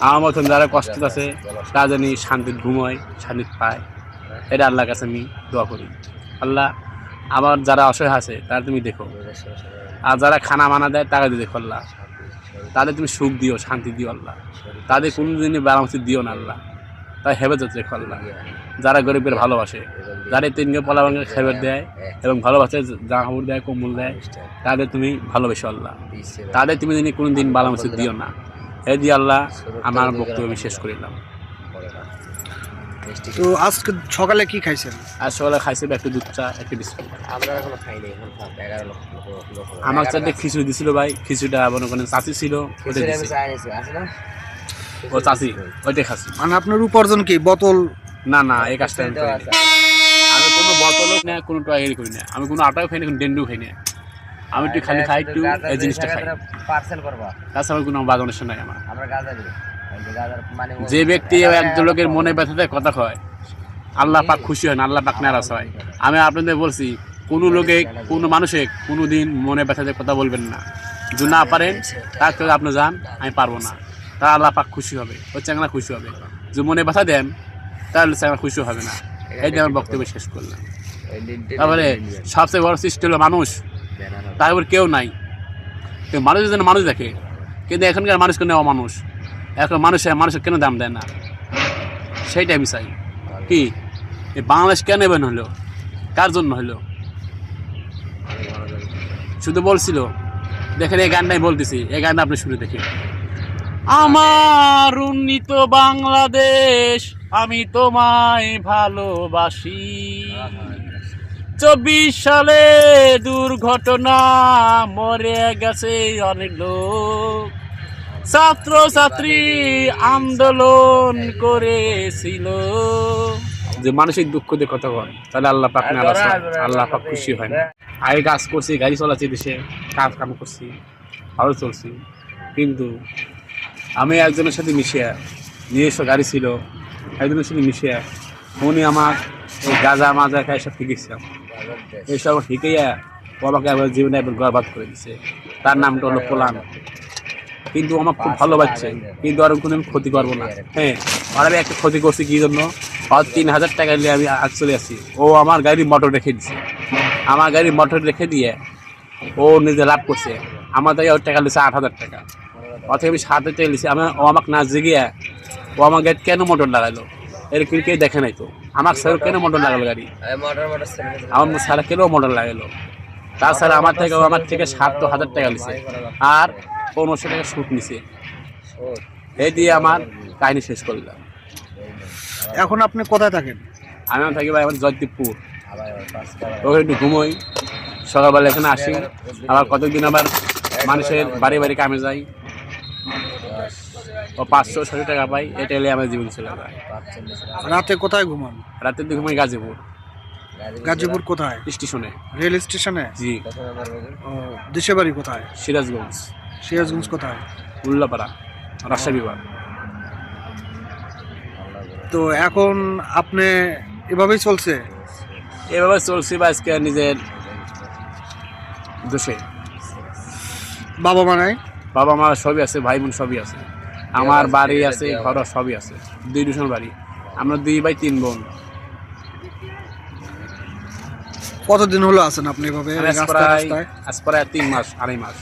আমার মতন যারা কষ্ট আছে, তারা জানি শান্তির ঘুমোয় শান্তি পায়। এটা আল্লাহর কাছে আমি দোয়া করি। আল্লাহ, আমার যারা অসহায় আছে, তারা তুমি দেখো। আর যারা খানা মানা দেয়, তারা দিয়ে দেখো আল্লাহ। তাদের তুমি সুখ দিও, শান্তি দিও আল্লাহ। তাদের কোনো দিনই বারামসি দিও না আল্লাহ। তাই হেফাজত রেখো আল্লাহ। যারা গরিবের ভালোবাসে, যারা তিনকে পলা ভাঙে খেবের দেয় এবং ভালোবাসে, জামা কাপড় দেয় কম্বল দেয়, তাদের তুমি ভালোবেসো আল্লাহ। তাদের তুমি যিনি কোনো দিন বালামসি দিও না। এ দিয়ে আল্লাহ আমার বক্তব্য আমি শেষ করিলাম তো আজকে সকালে কি খাইছেন? আজ সকালে খাইছে একটু দুধ চা একটু বিস্কুট। আমরা চারটে খিচুড়ি দিছিল ভাই খিচুড়িটা মনে করেন চাচি ছিল ওটা দিছে? ও চাচি ওইটাই খাচ্ছি। মানে আপনার উপার্জন কি বোতল? না না এই কাজটা আমি করি আমি কোনো বোতলও না কোনো টয়লেট করি না। আমি কোনো আটাও খাই না কোনো ডেন্ডু খাই না। আমি একটু খালি খাই একটু এই জিনিসটা খাই। পার্সেল করবা। তাছাড়া কোনো বাগানের নাই আমার। আমরা গাঁজা দিই। মানে যে ব্যক্তি একজন লোকের মনে ব্যথাতে কথা কয়। আল্লাহ পাক খুশি হয় না আল্লাহ পাক নারাজ হয়। আমি আপনাদের বলছি কোনো লোকে কোনো মানুষে কোনো দিন মনে ব্যথাতে কথা বলবেন না। যদি না পারেন তাকে আপনি যান আমি পারব না। তা আল্লাহ পাক খুশি হবে ওই চ্যাংলা খুশি হবে। যদি মনে ব্যথা দেন তাহলে চ্যাংলা খুশি হবে না। এই যে আমার বক্তব্য শেষ করলাম। তারপরে সবচেয়ে বড় সৃষ্টি হলো মানুষ। তারপর কেউ নাই। মানুষ যেন মানুষ দেখে। কিন্তু এখনকার মানুষ কেন অমানুষ? এখন মানুষের মানুষের কেন দাম দেয় না? সেইটাই আমি চাই। কি? বাংলাদেশ কেন এবেন হলো? কার জন্য হলো? শুধু বলছিল, দেখেন এই গানটাই বলতেছি, এই গানটা আপনি শুনে দেখি আমার উন্নীত বাংলাদেশ, আমি তোমায় ভালোবাসি। চব্বিশ সালে দুর্ঘটনা মরে গেছে অনেক লোক। ছাত্র ছাত্রী আন্দোলন করেছিল। যে মানসিক দুঃখ দিয়ে কথা বল তাহলে আল্লাহ পাক আল্লাহ পাক খুশি হয় না। আগে কাজ করছি গাড়ি চালাচ্ছি দেশে কাজ কাম করছি ভালো চলছি। কিন্তু আমি একজনের সাথে মিশিয়ে নিজস্ব গাড়ি ছিল একজনের সাথে মিশিয়ে উনি আমার গাঁজা মাজা খাই সব শিখেছিলাম এইসব শিখাইয়া ও আমাকে আবার জীবনে একবার গর্বাদ করে দিছে। তার নামটা হলো পোলান। কিন্তু আমার খুব ভালো বাচ্চা কিন্তু আর কোনো ক্ষতি করব না। হ্যাঁ আর আমি একটা ক্ষতি করছি কী জন্য? আর তিন হাজার টাকা নিয়ে আমি চলে আসি ও আমার গাড়ি মোটর রেখে দিছে। আমার গাড়ি মোটর রেখে দিয়ে ও নিজে লাভ করছে। আমার তাই ওর টাকা লিছে আট হাজার টাকা। অথবা আমি সাত হাজার টাকা লিছি আমি ও আমাকে না জিগিয়ে ও আমার গাড়ি কেন মোটর লাগালো? এরকম কেউ দেখে নাই তো। আমার স্যার কেন মোটর লাগালো গাড়ি? আমার সারা কেন মোটর লাগালো? তাছাড়া আমার থেকে আমার থেকে সাত হাজার টাকা লিছে আর পনেরোশো টাকা সুদ নিছে। এই দিয়ে আমার কাহিনী শেষ করলাম। এখন আপনি কোথায় থাকেন? আমি থাকি ভাই আমার জয়দীপপুর। ওখানে একটু ঘুমোই। সকালবেলা এখানে আসি। আবার কতদিন আবার মানুষের বাড়ি বাড়ি কামে যাই। ও পাঁচশো ছশো টাকা পাই এটা এলে আমার জীবন চলে যায় রাতে কোথায় ঘুমান? রাতের দিকে ঘুমাই গাজীপুর। গাজীপুর কোথায়? স্টেশনে। রেল স্টেশনে? জি। ও দেশে বাড়ি কোথায়? সিরাজগঞ্জ। সিরাজগঞ্জ কোথায়? উল্লাপাড়া রাজশাহী বিভাগ। তো এখন আপনি এভাবেই চলছে? এভাবে চলছি বা আজকে নিজের দোষে। বাবা মা নাই? বাবা মা সবই আছে ভাই বোন সবই আছে। আমার বাড়ি আছে ঘর সবই আছে দুই দুশন বাড়ি। আমরা দুই ভাই তিন বোন। কতদিন হলো আছেন আপনি এভাবে আজ প্রায় তিন মাস আড়াই মাস।